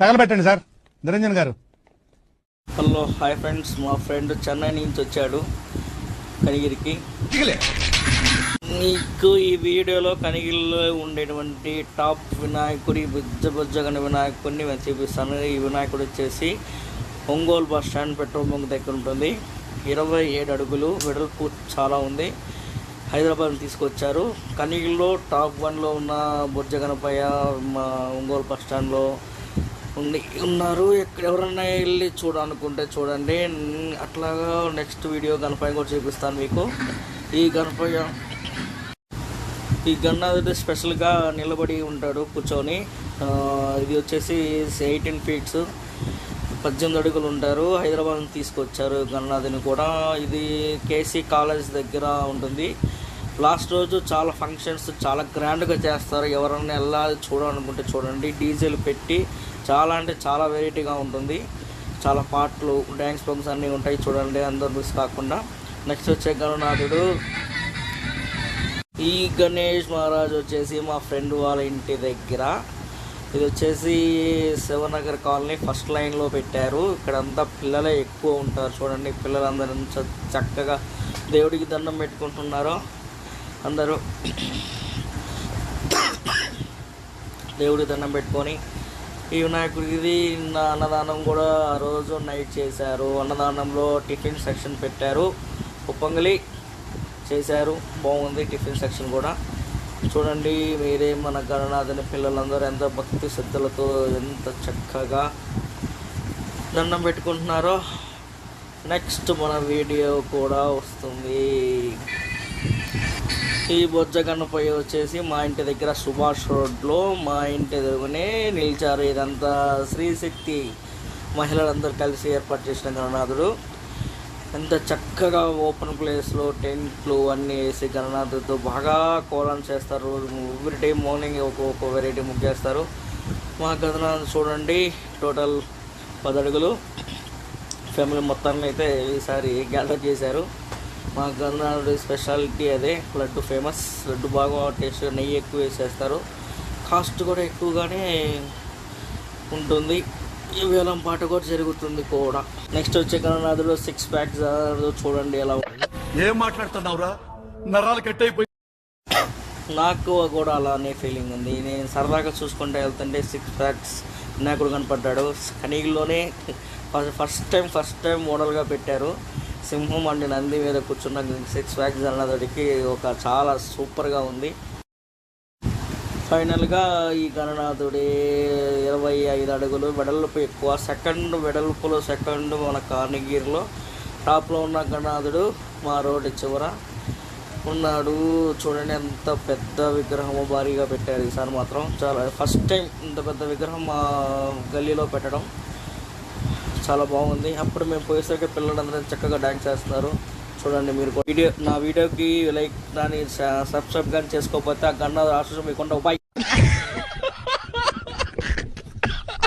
తగలబెట్టండి sir. Niranjan garu. Hello hi friends. మా friend Chennai నుంచి వచ్చాడు కనిగిరికి. మీకు ఈ వీడియోలో కనిగిరిలో ఉండేటువంటి టాప్ వినాయకుడి బుజ్జ బుజ్జగని వినాయకుడిని నేను చూపిస్తాను. ఈ వినాయకుడు వచ్చేసి Ongole bus stand petrol bunk దగ్గర ఉంటుంది. ఇరవై ఏడు అడుగులు వెడల్పు చాలా ఉంది. హైదరాబాద్ తీసుకొచ్చారు. కనిగిరిలో టాప్ వన్లో ఉన్న బుజ్జ గణపయ్య మా ఒంగోలు బస్ స్టాండ్లో ఉండి ఉన్నారు. ఎక్కడ ఎవరన్నా వెళ్ళి చూడాలనుకుంటే చూడండి. అట్లాగా నెక్స్ట్ వీడియో గణపయ్య కూడా చూపిస్తాను మీకు. ఈ గణపయ్య ఈ గన్నాథుడు స్పెషల్గా నిలబడి ఉంటాడు కూర్చొని. ఇది వచ్చేసి ఎయిటీన్ ఫీట్స్ పద్దెనిమిది అడుగులు ఉంటారు. హైదరాబాద్ తీసుకొచ్చారు గన్నాథుని కూడా. ఇది కేసీ కాలేజ్ దగ్గర ఉంటుంది. లాస్ట్ రోజు చాలా ఫంక్షన్స్ చాలా గ్రాండ్గా చేస్తారు. ఎవరన్నా వెళ్ళాలి చూడాలనుకుంటే చూడండి. డీజిల్ పెట్టి చాలా అంటే చాలా వెరైటీగా ఉంటుంది. చాలా పాటలు డ్యాన్స్ ప్రోగ్రామ్స్ అన్నీ ఉంటాయి చూడండి అందరు మిస్ కాకుండా. నెక్స్ట్ వచ్చే గణనాథుడు. ఈ గణేష్ మహారాజ్ వచ్చేసి మా ఫ్రెండ్ వాళ్ళ ఇంటి దగ్గర. ఇది వచ్చేసి శివనగర్ కాలనీ ఫస్ట్ లైన్లో పెట్టారు. ఇక్కడ అంతా పిల్లలే ఎక్కువ ఉంటారు చూడండి. పిల్లలందరూ చక్కగా దేవుడికి దండం పెట్టుకుంటున్నారు అందరూ. దేవుడికి దండం పెట్టుకొని ఈ వినాయకుడిది అన్నదానం కూడా ఆ రోజు నైట్ చేశారు. అన్నదానంలో టిఫిన్ సెక్షన్ పెట్టారు. ఉప్పొంగలి చేశారు. బాగుంది టిఫిన్ సెక్షన్ కూడా. చూడండి మీరే మన గణనాథుని పిల్లలందరూ ఎంత భక్తి శ్రద్ధలతో ఎంత చక్కగా దండం పెట్టుకుంటున్నారో నెక్స్ట్ మన వీడియో కూడా వస్తుంది. ఈ బొజ్జగన్నపై వచ్చేసి మా ఇంటి దగ్గర సుభాష్ రోడ్లో మా ఇంటి ఎదురుగానే నిలిచారు. ఇదంతా శ్రీశక్తి మహిళలందరూ కలిసి ఏర్పాటు చేసిన గణనాథుడు. ఎంత చక్కగా ఓపెన్ ప్లేస్లో టెంట్లు అన్నీ వేసి గణనాథుడితో బాగా కోలం చేస్తారు. ఎవ్రీ డే మార్నింగ్ ఒక్కొక్క వెరైటీ ముగ్గేస్తారు. మా గణనాథ్ చూడండి టోటల్ పది అడుగులు. ఫ్యామిలీ మొత్తాన్ని అయితే ఈసారి గ్యాదర్ చేశారు. మా గంధనాథుడి స్పెషాలిటీ అదే లడ్డు ఫేమస్. లడ్డు బాగా టేస్ట్ నెయ్యి ఎక్కువ వేసేస్తారు. కాస్ట్ కూడా ఎక్కువగానే ఉంటుంది. ఈ వేలం పాట కూడా జరుగుతుంది కూడా. నెక్స్ట్ వచ్చే గణనాథుడు సిక్స్ ప్యాక్స్ చూడండి ఎలా ఏం మాట్లాడుతున్నావురా? నరాలు కట్ అయిపోయి నాకు కూడా అలానే ఫీలింగ్ ఉంది. నేను సరదాగా చూసుకుంటే వెళ్తుంటే సిక్స్ ప్యాక్స్ వినాయకుడు కనపడ్డాడు. కనీగిలోనే ఫస్ట్ టైం ఫస్ట్ టైం మోడల్గా పెట్టారు. సింహం అండి నంది మీద కూర్చున్న సిక్స్ ప్యాక్స్ అన్నదడికి ఒక చాలా సూపర్గా ఉంది. ఫైనల్గా ఈ గణనాథుడి ఇరవై ఐదు అడుగులు వెడల్పు ఎక్కువ. సెకండ్ వెడల్పులో సెకండ్ మన కార్నిగీర్లో. టాప్లో ఉన్న గణనాథుడు మా రోడ్డు చివర ఉన్నాడు. చూడండి ఎంత పెద్ద విగ్రహము భారీగా పెట్టారు ఈసారి మాత్రం. చాలా ఫస్ట్ టైం ఇంత పెద్ద విగ్రహం మా గల్లీలో పెట్టడం. చాలా బాగుంది. అప్పుడు మేము పోయేసరికి పిల్లలందరూ చక్కగా డ్యాన్స్ చేస్తున్నారు. చూడండి మీరు వీడియో నా వీడియోకి లైక్ దాన్ని సబ్స్క్రైబ్ కానీ చేసుకోకపోతే ఆ గన్న ఆశీస్సు మీకుండా